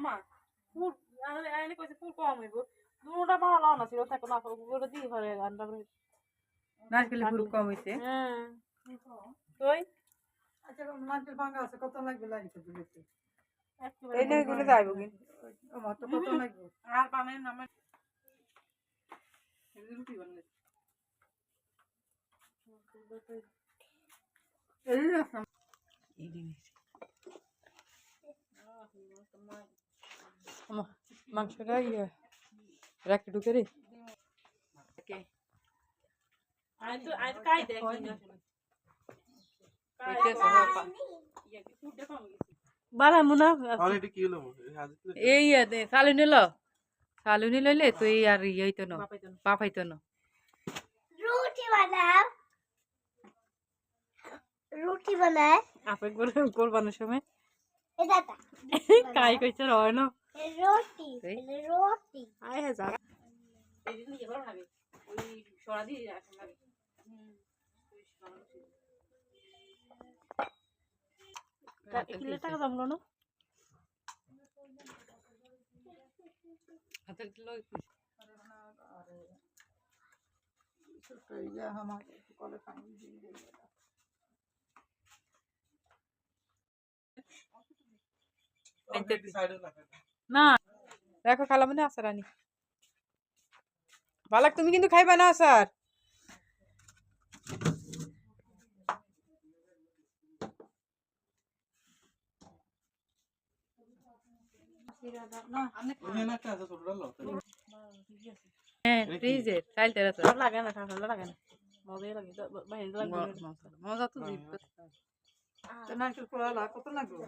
আম্মা ফুল আইনে কইছে ফুল কম হইব। দুটা ভালো লাগানো ছিল তাকে না করে দিয়ে ঘরে গানটা করে। নারকেলের ফুল কম হয়েছে হ্যাঁ। তুই আচ্ছা নারকেল ভাঙা আছে কত লাগবে লাগিতে দিতে এই নয়গুলো যাইব কিন্তু। আমার তো কত লাগবে? আর পানের নামে রুটি বানাই এই আছে মাংসটা ইয়ে রাখি ঢুকে রে আই তো আই তো কাই দেখ বারা মুনা অলরেডি কি হলো হাজির এই ইয়ে আর ইয়ে হইতো না। পাপাইতো না। রুটি বানাও। রুটি বানায়। আপে করে কোরবানোর সময়। কাই কইছে রয় না। রুটি রুটি। আয় যা। এদিন ইয়ে ভালো লাগে ওই সরা দিয়ে রাখা লাগে কিলো টাকা জমলো না? হাতের এই কলে সাইডে লাগা না দেখো খালা মানে আসার আনি। বালাক তুমি কিন্তু খাইবা না আসার হ্যাঁ মজা তো পোড়ালা কত লাগবে?